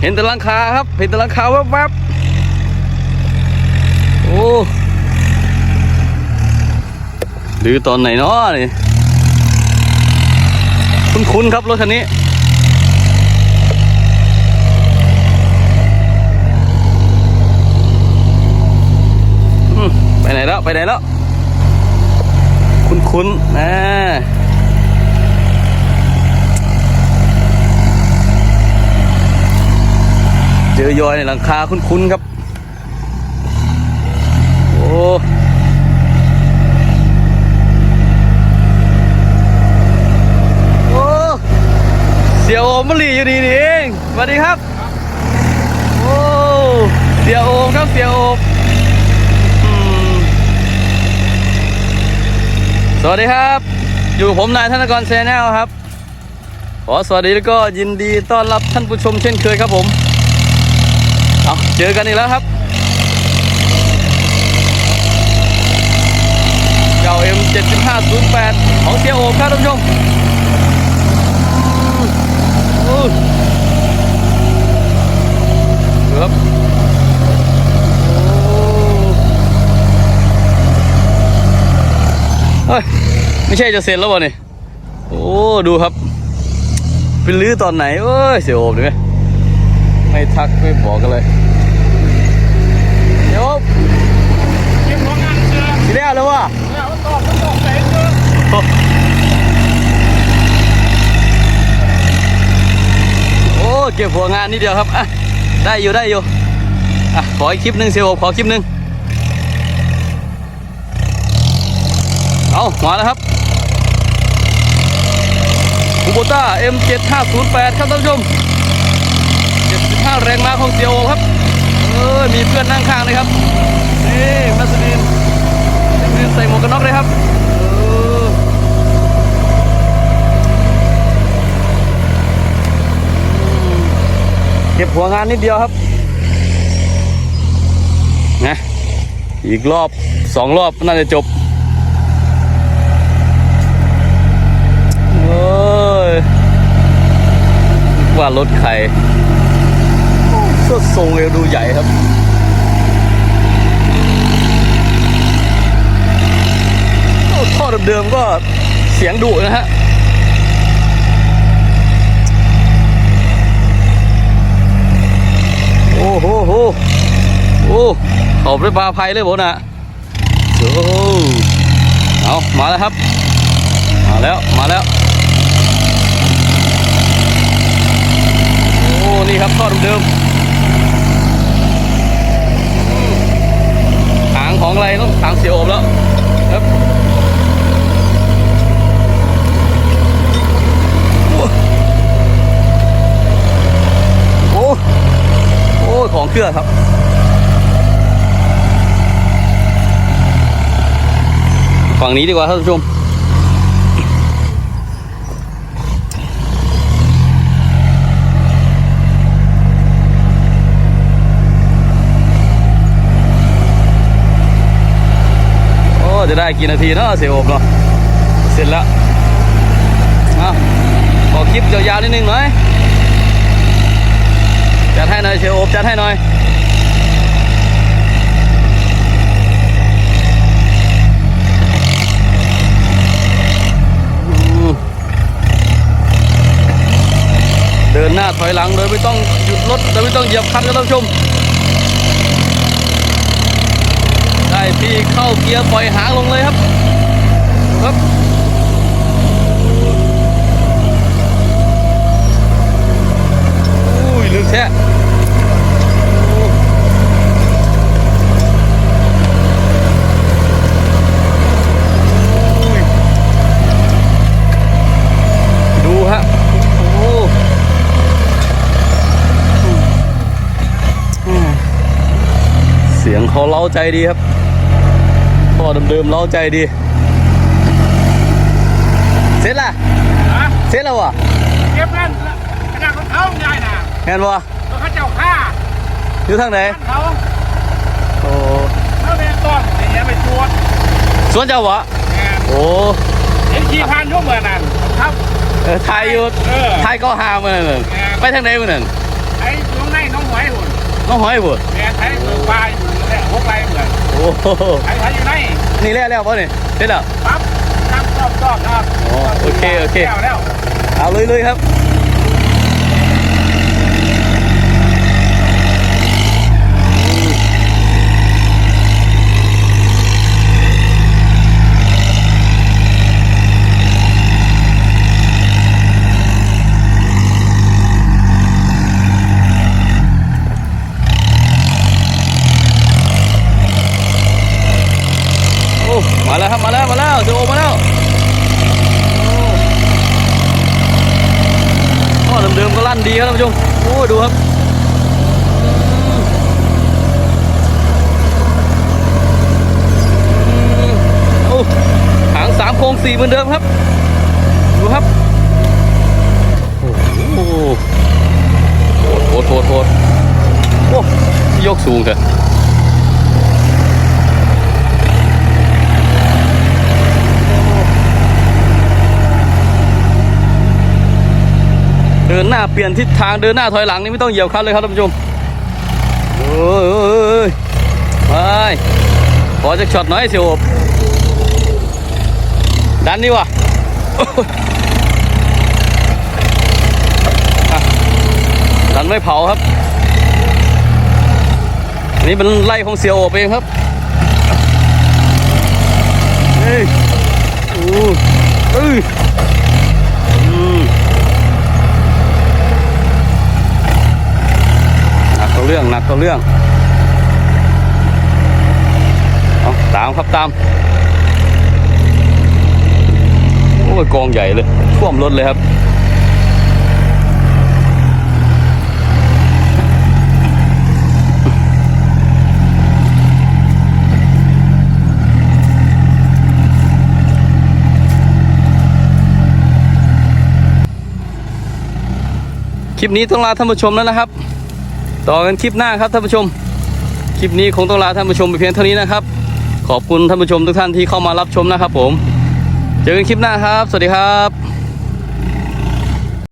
เห็นแต่ลังคาครับ เห็นแต่ลังคาแวบๆ โอ้หรือตอนไหนเนาะนี่คุ้นๆครับรถคันนี้ไปไหนแล้ว ไปไหนแล้ว คุ้นๆนะเจ อยอยในหลังคาคุ้นๆครับ โอ้โอ้เสียโอมมะลีอยู่ดีนี่เองสวัสดีครับ โอ้เสียโอมครับเสียโอมสวัสดีครับ อยู่ผมนายธนกรแชนแนลครับ ขอสวัสดีแล้วก็ยินดีต้อนรับท่านผู้ชมเช่นเคยครับผม เอาเจอกันอีกแล้วครับเก่า M 7508 ของเสียโอมครับท่านผู้ชมครับเฮ้ย ไม่ใช่จะเสร็จแล้ววะนี่ โอ้ ดูครับ เป็นลื้อตอนไหน เอ้ย เสียโอมดูไหมไม่ทักไม่บอกกันเลย ดี๋ยวเก็บของงานเจอทีแรกแล้วว่าแล้วมันตอบมันตอบใส่เจอโอ้เก็บหัวงานนิดเดียวครับอะได้อยู่ได้อยู่อะขออีกคลิปหนึ่งเซลล์ขอคลิปหนึ่งเอามาแล้วครับคูโบต้า M7508 ครับท่านผู้ชม75แรงม้าของเซียวครับ ออมีเพื่อนนั่งข้างเลยครับนี่มัสลินมัสลินใส่หมวกกันน็อกเลยครับเออเก็บหัวงานนิดเดียวครับนะอีกรอบสองรอบน่าจะจบเอ้ยว่ารถใคร ทรงเอวดูใหญ่ครับโอ้ท่อเดิมๆก็เสียงดุนะฮะโอ้โหโหโอ้ขอบด้วยปลาภัยเลยผมนะโอ้เอามาแล้วครับ มาแล้วมาแล้วโอ้นี่ครับท่อเดิมๆหาง ของอะไรต้องสางเสียโอมแล้วครับโอ้โอ้ของเครื่องครับฝั่งนี้ดีกว่าท่านผู้ชม จะได้กี่นาทีเนาะเสียโอบเนาะเสร็จแล้วเอาขอคลิปยาวๆนิดนึงหน่อยจัดให้หน่อยเสียโอบจัดให้หน่อยเดินหน้าถอยหลังโดยไม่ต้องหยุดรถโดยไม่ต้องเหยียบคันครับท่านผู้ชม ได้ที่เข้าเกียร์ปล่อยหางลงเลยครับครับอุ้ยลึกแท้อุ้ยดูฮะโอ้เสียงเขาเล้าใจดีครับ พ่อเดิมๆเล้าใจดี เสร็จละฮะเสร็จแล้ววะเก็บนั่นขนาดของเขาใหญ่น่ะแม่นวะแล้วเขาเจ้าฆ่าอยู่ทางไหนบ้านเขาโอ้เขาเป็นต้นอย่างเงี้ยไปตรวจสวนเจ้าวะแหมโอ้เห็นขี่ผ่านช่วงเมื่อนั้นครับเออถ่ายอยู่เออถ่ายก็หามันนั่นแหมไปทางไหนมันนั่นไอ้ตรงในน้องหอยหุ่น น้องหอยบ่แม่ไทยเมืองปลายอยู่แหละพวกไรเหมือนโอ้โหไทยไทยอยู่ในนี่แล้วแล้วป่ะนี่เสร็จแล้วปั๊บน้ำชอบชอบนะครับอ๋อโอเคโอเคแล้วแล้วเอาเลยเลยครับ โอ้ มาแล้วครับมาแล้วมาแล้วเจโอมาแล้วโอ้เดิมๆก็ลั่นดีครับท่านผู้ชมโอ้ดูครับโอ้หางสามโครงสี่เหมือนเดิมครับ ดูครับโอ้โหโหดโหดโหดโอ้ยกสูงเถอะ ดินหน้าเปลี่ยนทิศทางเดินหน้าถอยหลังนี่ไม่ต้องเหยียบคันเลยครับท่านผู้ชมโอ้ยโอ้ยไปขอจะช็อตหน่อยเสียวอบดันนี่วะดันไม่เผาครับนี่เป็นไล่ของเสียวอบเองครับเฮ้ยโอ้เอ้ยอืม หนัก ตัวเรื่องหนักตัวเรื่องเอาตามครับตาม โอ้ยกองใหญ่เลย ท่วมรถเลยครับคลิปนี้ต้องลาท่านผู้ชมแล้วนะครับ ต่อกันคลิปหน้าครับท่านผู้ชม คลิปนี้คงต้องลาท่านผู้ชมไปเพียงเท่านี้นะครับ ขอบคุณท่านผู้ชมทุกท่านที่เข้ามารับชมนะครับผม เจอกันคลิปหน้าครับ สวัสดีครับ